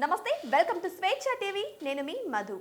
నమస్తే welcome to స్వేచ్ఛ TV. నేను మీ మధు.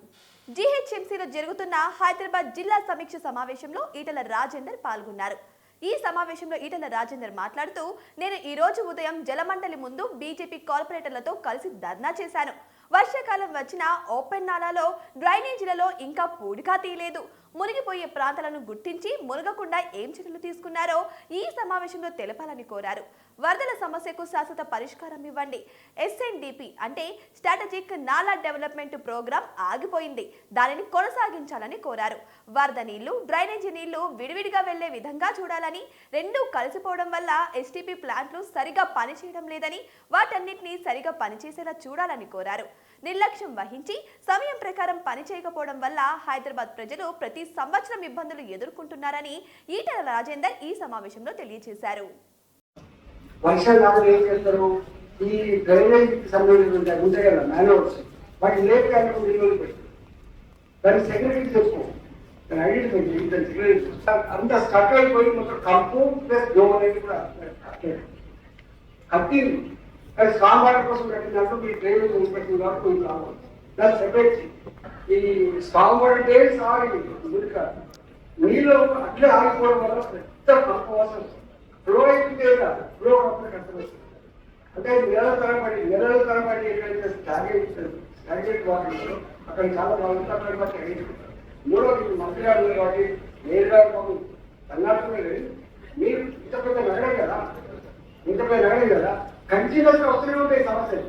జీహెచ్ఎంసీలో జరుగుతున్న హైదరాబాద్ జిల్లా సమీక్ష సమావేశంలో ఈటల రాజేందర్ పాల్గొన్నారు. ఈ సమావేశంలో ఈటల రాజేందర్ మాట్లాడుతూ నేను ఈ రోజు ఉదయం జలమండలి ముందు బీజేపీ కార్పొరేటర్లతో కలిసి ధర్నా చేశాను. వర్షాకాలం వచ్చిన ఓపెన్ నాలాలో డ్రైనేజీలలో ఇంకా పూడికా తీయలేదు. మునిగిపోయే ప్రాంతాలను గుర్తించి మునగకుండా ఏం చర్యలు తీసుకున్నారో ఈ సమావేశంలో తెలపాలని కోరారు. వరదల సమస్యకు శాశ్వత పరిష్కారం ఇవ్వండి. ఎస్ఎన్డిపి అంటే స్ట్రాటజిక్ నాలా డెవలప్మెంట్ ప్రోగ్రాం ఆగిపోయింది. దానిని కొనసాగించాలని కోరారు. వరద నీళ్ళు డ్రైనేజీ నీళ్ళు విడివిడిగా వెళ్ళే విధంగా చూడాలని రెండూ కలిసిపోవడం వల్ల ఎస్టీపీ ప్లాంట్లు సరిగా పనిచేయడం లేదని వాటన్నిటిని సరిగా పనిచేసేలా చూడాలని కోరారు. నిర్లక్ష్యం వహించి సమయం ప్రకారం పనిచేయకపోవడం వల్ల హైదరాబాద్ ప్రజలు ప్రతి సంవత్సరం ఇబ్బందులు ఎదుర్కొంటున్నారని ఈటల రాజేందర్ ఈ సమావేశంలో తెలియజేశారు. ఈ ఉంటాయి కదా లేట్ దాన్ని సెక్రటరీ చేసుకో దాన్ని ఐడెంటిఫై చేసి సెక్రటరీ అంత స్టక్ అయిపోయి మొత్తం కంపు ప్లస్ డోమ్ అనేది కూడా కట్టింది అది స్ట్రాంగ్ వాటర్ కోసం కట్టినట్టు మీ డ్రైనేజ్ ఇన్స్పెక్షన్ కాబట్టి మీరు రావాలి దాన్ని సెపరేట్ ఈ స్ట్రాంగ్ వాటర్ డేస్ ఆగి మురిక నీళ్ళు అట్లే ఆగిపోవడం వల్ల పెద్ద కంపు వాసన ఫ్లో అయితే ఫ్లో అప్పుడు కష్టమవుతుంది అంటే నెలల తరబడి నెలల తరబడి ఏంటంటే స్టాగ్నేట్ స్టాగ్నేట్ వాటర్ అక్కడ చాలా బాగుంటుంది అక్కడ మాకు అడిగించుకుంటారు మూడో ఇది మంత్రిగారు కాబట్టి నేరుగా మాకు కర్ణాటకలో మీరు ఇంత పెద్ద నగరం కదా ఇంత పెద్ద నగరం కదా కంటిన్యూస్ వస్తూనే ఉంటాయి సమస్యలు.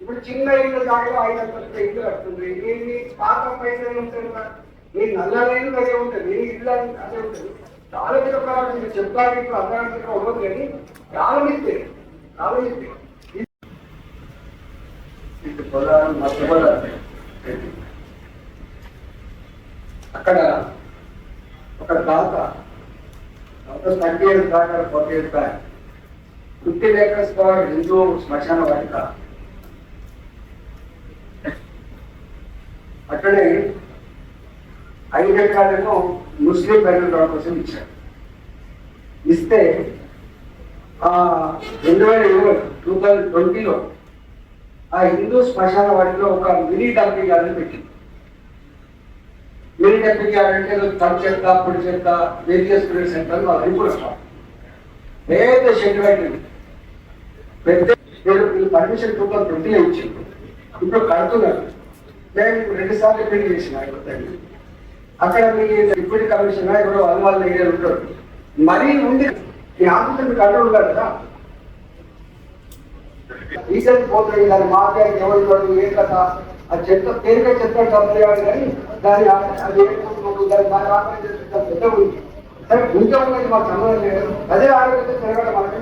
ఇప్పుడు చిన్న ఇల్లు దాకా ఐదు వందల ఇల్లు కడుతుంది. మీ పాత పైసలు ఉంటాయి కదా మీ నల్ల లైన్ అదే ఉంటుంది. మీ ఇల్లు అదే ఉంటుంది. చాలా ప్రకారం మీరు చెప్తాను ఇప్పుడు అర్థానికి ఉండదు కానీ ఆలోచిస్తే ఆలోచిస్తే అక్కడ ఒక దాత థర్టీ ఇయర్స్ దాకా పొగేది దాకా ఫిఫ్టీ ఏకర్స్ ఫర్ హిందూ శ్మశాన వాటిక. అట్లనే ఐదు ఎకరాలను ముస్లిం బెంగళూరు కోసం ఇచ్చారు. ఇస్తే ఆ రెండు వేల ఇరవై టూ థౌజండ్ ట్వంటీలో ఆ హిందూ శ్మశాన వాటిలో ఒక మినీ డంపింగ్ యార్డ్ పెట్టింది. మినీ డంపింగ్ యార్డ్ అంటే ఏదో తడి చెత్త పొడి చెత్త వేరు చేసుకునే సెంటర్ వాళ్ళు అనుకున్నాం పెద్ద షెడ్ పెట్టింది పెద్ద వీళ్ళు పర్మిషన్ టూ ట్వంటీ ట్వంటీలో ఇచ్చింది ఇప్పుడు కడుతున్నారు. నేను రెండు సార్లు పెళ్ళి చేసిన అక్కడ మీ డిప్యూటీ కమిషనర్ ఇప్పుడు అనుమానం దగ్గర ఉంటారు. మరీ ఉంది ఈ ఆఫీసర్ మీకు అడ్డు కదా. రీసెంట్ పోతుంది దాని మార్కెట్ ఎవరు ఏ కథ ఆ చెత్త పేరుగా చెత్త కంపెనీ కానీ దాని అది ఏర్పడుతుంది దాని దాని ఆపరేషన్ చేస్తే పెద్ద ఉంది. సరే ఇంకా ఉన్నది మాకు సంబంధం లేదు. అదే ఆరోగ్యం తిరగడం మనకి